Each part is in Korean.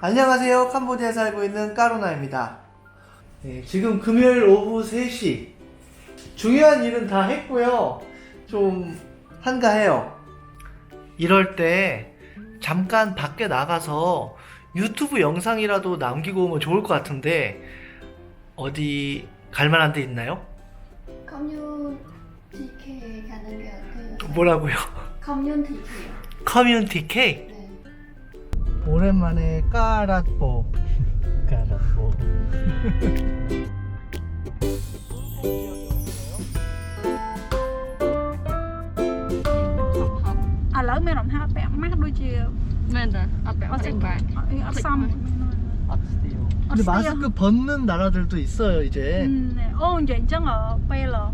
안녕하세요. 캄보디아에 살고 있는 까로나입니다. 네, 지금 금요일 오후 3시. 중요한 일은 다 했고요. 좀 한가해요. 이럴 때 잠깐 밖에 나가서 유튜브 영상이라도 남기고 오면 좋을 것 같은데 어디 갈 만한 데 있나요? 커뮤니티 가는 게 어때요? 뭐라고요? 커뮤니티요. 커뮤니티 K? 네. 오랜만에 까라뽀 까라뽀 à lỡ mấy đồng tháp bẻ mắt đôi chiều nên rồi ập bẻ mắt bài ập xong 근데 마스크 벗는 나라들도 있어요 이제. 음, 네. 어 이제 인정어 빼러.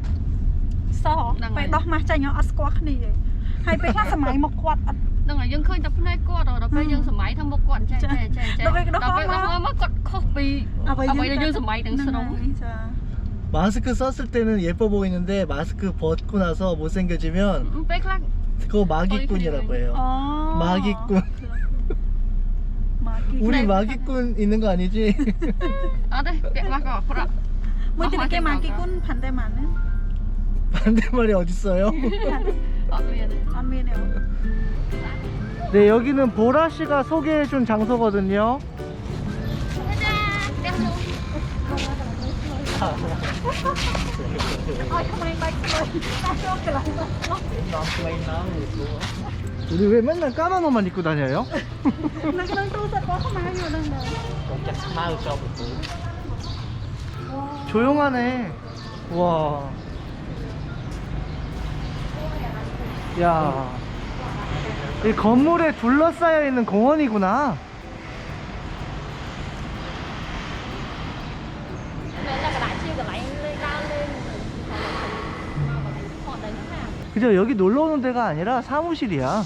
써. 빼 떠마 짜냐 아스코 하니. 하이 빼 클래스 많이 먹고 왔. សម័យមកគាត់អត់ ហ្នឹងហើយយើងឃើញតែភ្នែកគាត់ដល់ពេលយើងសម័យថាមុខគាត់ចេះចេះចេះចេះ ដល់ពេលដល់ ដល់ពេល មក ដល់មកគាត់ខុសពី អ្វី អ្វីដែលយើងសម័យទាំងស្រុង ចា 마스크 썼을 때는 예뻐 보이는데 마스크 벗고 나서 못생겨지면 ពេលខ្លះ 그거 마기꾼이라고 해요 អូ 마기꾼 ម៉ាគី 우리 마기꾼 있는 거 아니지? អត់ទេពាក់ម៉ាស់ក៏អត់ប្រក់ មួយទៀតគេម៉ាគីគុណផាន់តែម៉ានណា 반대말이 어딨어요? 네 여기는 보라 씨가 소개해준 장소거든요. 우리 왜 맨날 까만 옷만 입고 다녀요? 조용하네. 와. 야. 이 건물에 둘러싸여 있는 공원이구나. 그죠? 여기 놀러 오는 데가 아니라 사무실이야.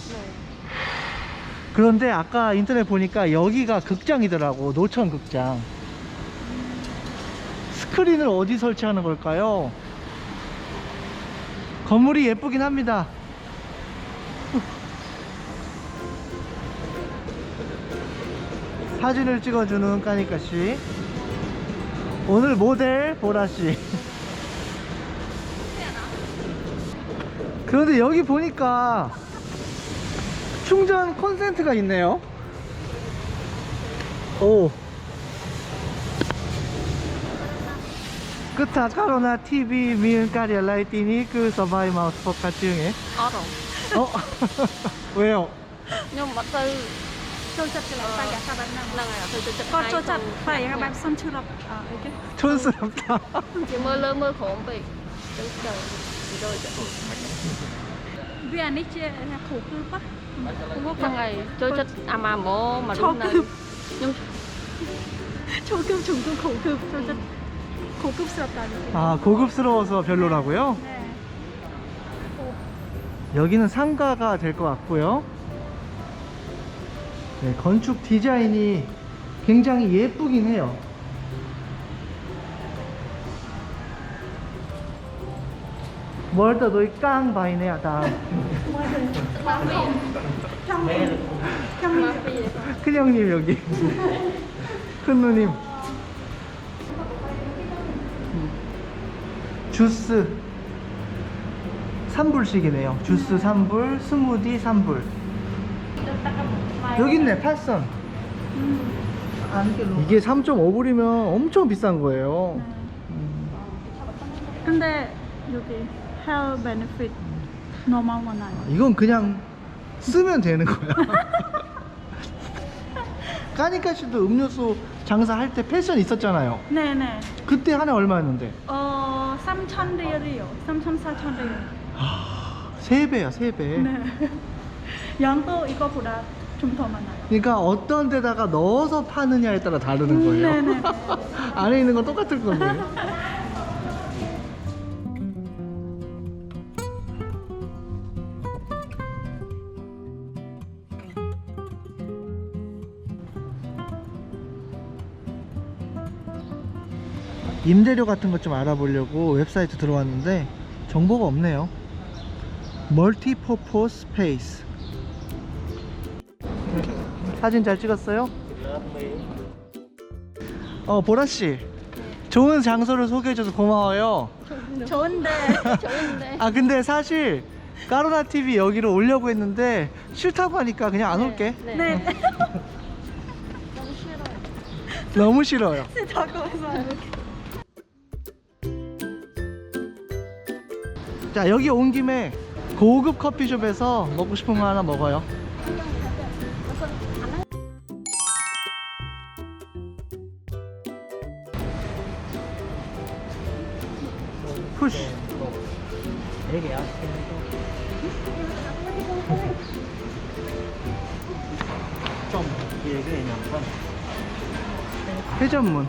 그런데 아까 인터넷 보니까 여기가 극장이더라고. 노천 극장. 스크린을 어디 설치하는 걸까요? 건물이 예쁘긴 합니다. 사진을 찍어주는 까니까씨. 오늘 모델 보라씨. 그런데 여기 보니까 충전 콘센트가 있네요. 오. 끝타 카로나 TV 미은까리 라이티니 그 서바이 마우스 포카 중에. 알아. 어? 왜요? 그냥 맞다 có chỗ chặt phải các bạn xong chưa lập à cái 촌스럽다. chỉ mơ lơ mơ khổ vậy đúng rồi rồi vì anh ấy là khổ cư quá không có phần này chơi chất à mà mô mà đúng là nhưng chỗ cư chúng tôi khổ cư cho chất 고급스럽다는 아, 고급스러워서 별로라고요? 네. 여기는 상가가 될 것 같고요. 네, 건축 디자인이 굉장히 예쁘긴 해요. 뭘더 너희 깡 바이네야 다. 큰 형님 여기. 큰 누님. 주스 3불씩이네요. 주스 3불, 스무디 3불. 여기 있네 팔선. 이게 3.5불이면 엄청 비싼 거예요. 근데 여기 benefit normal one 아니야 이건 그냥 쓰면 되는 거야. 까니까 씨도 음료수 장사할 때 패션 있었잖아요. 네네. 그때 하나 얼마였는데? 어 3천 리얼이요. 3천 4천 리얼. 세 배야 세 배. 네. 양도 이거보다 좀 더 많아요 그러니까 어떤 데다가 넣어서 파느냐에 따라 다르는 음, 거예요. 네네. 안에 있는 건 똑같을 건데. 임대료 같은 것 좀 알아보려고 웹사이트 들어왔는데 정보가 없네요. 멀티퍼포스 스페이스 사진 잘 찍었어요? 어 보라 씨, 좋은 장소를 소개해줘서 고마워요. 좋은데 좋은데. 아 근데 사실 까로나 TV 여기로 오려고 했는데 싫다고 하니까 그냥 안 올게. 네. 네 너무 싫어요. 싫다고 해서 자 여기 온 김에 고급 커피숍에서 먹고 싶은 거 하나 먹어요. 회전문.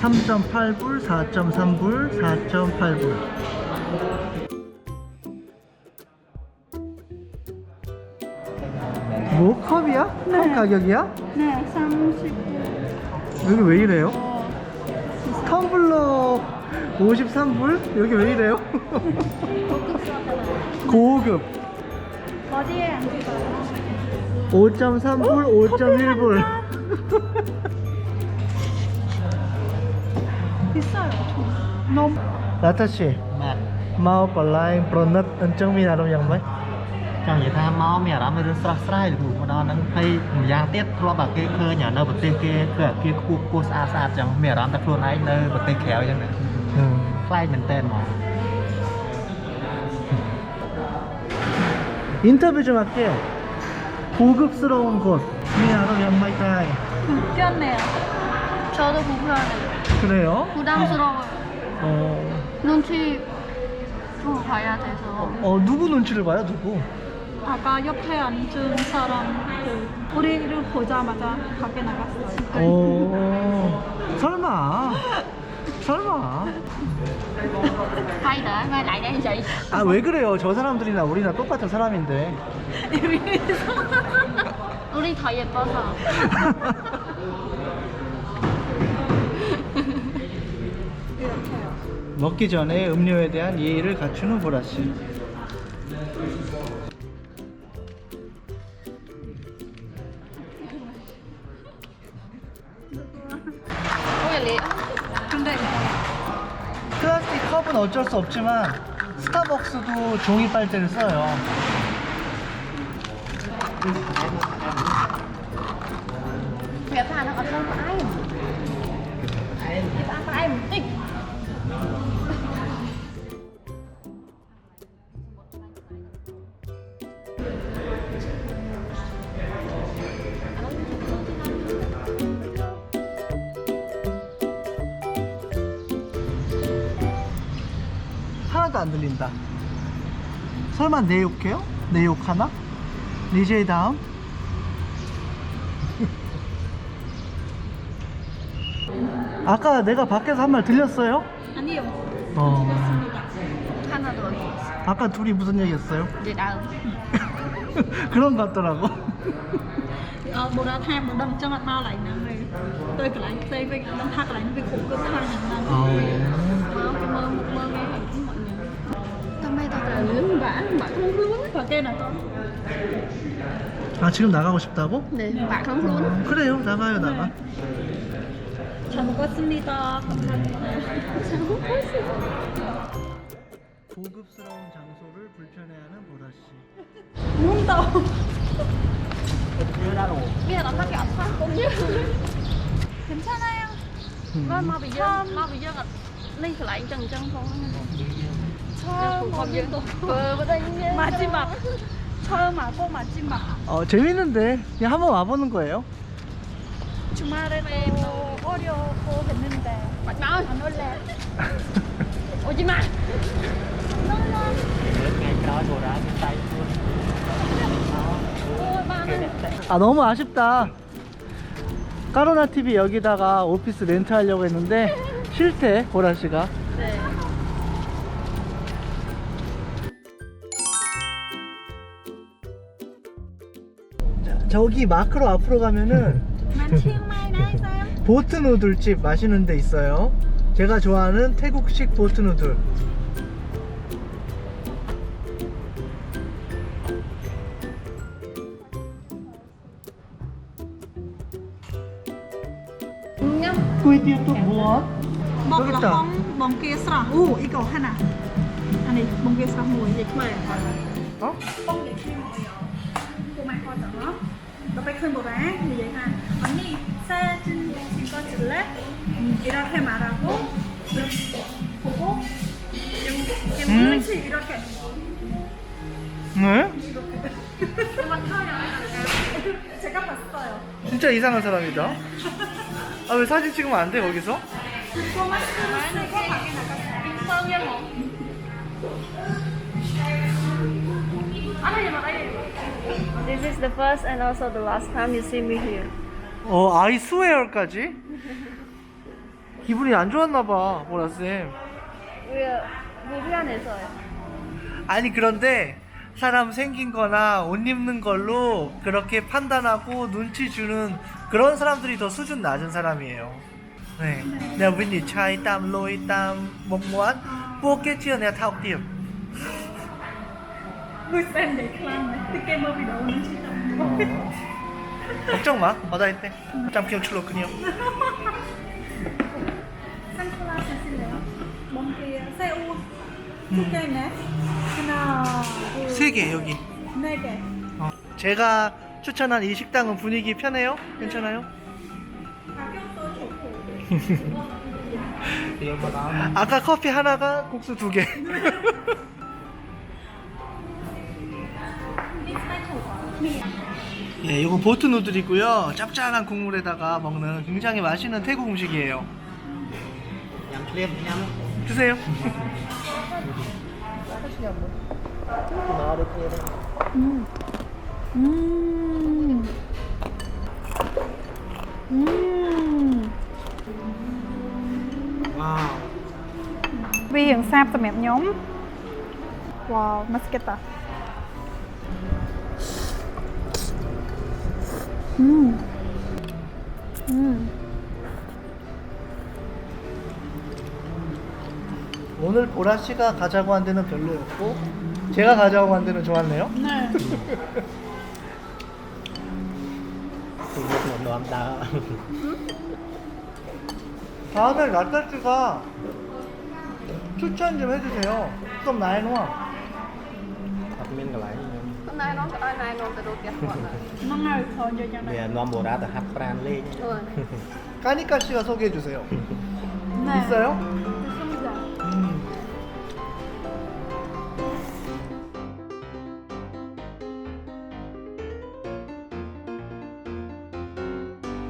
(3.8불) (4.3불) (4.8불) 뭐 컵이야? 컵 가격이야? 네 30. 여기 왜 이래요? 텀블러 53불? 여기 왜 이래요? 고급 어디에 앉을까요? 5.3불, 5.1불 비싸요 너무 나타씨 mau có like product អញ្ចឹងមានអារម្មណ៍យ៉ាងម៉េច ចង់និយាយថាមកមានអារម្មណ៍រឿងស្រស់ស្រាយលោកគ្រូម្ដងហ្នឹងហើយម្យ៉ាងទៀតធ្លាប់តែគេឃើញអានៅប្រទេសគេគឺអាគារខ្ពស់ខ្ពស់ស្អាតស្អាតចឹងមានអារម្មណ៍ថាខ្លួនឯងនៅប្រទេសក្រៅចឹងណា 음. ខ្លាចមែនតើហ្មង 인터뷰 좀 할게 고급스러운 곳 미아로 연마이타이 웃겼네요 저도 불편해요. 그래요? 부담스러워요. 어, 눈치 좀 봐야 돼서. 어 누구 눈치를 봐요 누구? 아까 옆에 앉은 사람 그 우리를 보자마자 밖에 나갔어요 어 설마 설마 mai lại đây chị. 아왜 그래요 저 사람들이나 우리나 똑같은 사람인데 우리 더 예뻐서. 먹기 전에 음료에 대한 예의를 갖추는 보라씨 수 없지만 스타벅스도 종이 빨대를 써요 nó còn không ai. Người ta có 하나도 안 들린다 설마 내 욕해요? 내 욕 하나? DJ 다음 아까 내가 밖에서 한 말 들렸어요? 아니요 어 Hana rồi. 아까 둘이 무슨 얘기 했어요? Để đâu. 그런 것 같더라고 ờ, đã đâm cho mặt bao lại nè tôi đâm khổ cơ 어. Không, cái mơ một mơ nghe Tao may tao là lướn vã, bạn không hướng. và kia là tôi 아 지금 나가고 싶다고? 네, hướng. 어, 그래요 나가요 나가 잘 먹었습니다 감사합니다 고급스러운 장소를 불편해하는 보라 씨 운다 phát cũng như. 괜찮아요 không 처음 아, 거기 마지막. 처음 와고 마지막. 어, 재밌는데? 그냥 한번 와보는 거예요. 주말에도 네, 어려고 했는데 마지막. 안 올래. 오지 마. 아 너무 아쉽다. 까로나 TV 여기다가 오피스 렌트하려고 했는데 싫대 보라 씨가. 저기 마크로 앞으로 가면은 보트 누들집 맛있는 데 있어요. 제가 좋아하는 태국식 보트 누들. 또 뭐? 먹 이거 하나. 아니 cô mang coi tặng lắm nó phải khơi một bán như vậy ha 언니 사진 이거 줄래? 이렇게 말하고 보고 이렇게 물치 이렇게 네? 이렇게 제가 봤어요 진짜 이상한 사람이다 아 왜 사진 찍으면 안 돼 거기서? This is the first and also the last time you see me here. 어 아이 스웨어까지? 기분이 안 좋았나 봐 보라 쌤. We're 불편해서요. 아니 그런데 사람 생긴 거나 옷 입는 걸로 그렇게 판단하고 눈치 주는 그런 사람들이 더 수준 낮은 사람이에요. 네. 내가 윈니 차이 땀 로이 땀 목모한 뽀개지어 내가 타옥 띠 kem video nó chỉ tầm 걱정 마. 했대. 짬키형 출로 그냥. bóng kia xe u thứ cây nè 하나 세개 여기. 네 개 어. 제가 추천한 이 식당은 분위기 편해요? 괜찮아요? 가격도 좋고 아까 커피 하나가 국수 두 개. 예, 이건 보트 누들이고요. 짭짤한 국물에다가 먹는 굉장히 맛있는 태국 음식이에요. 드세요. 음. 음. 음. 와. 위향 쌉, 맵, 념. 와, 맛있겠다. 음. 음. 오늘 보라 씨가 가자고 한 데는 별로였고 제가 가자고 한 데는 좋았네요. 네. 감사합니다. 다음에 라따 씨가 추천 좀 해주세요. 그럼 나인원. Hôm nay nó ai này nó từ đâu kẹt quạt này. ហ្នឹងហើយខនយកយ៉ាងណា vì nó bồ đá từ hạt pran lên Ừ. 까니까 씨가 소개해 주세요. 네. 있어요?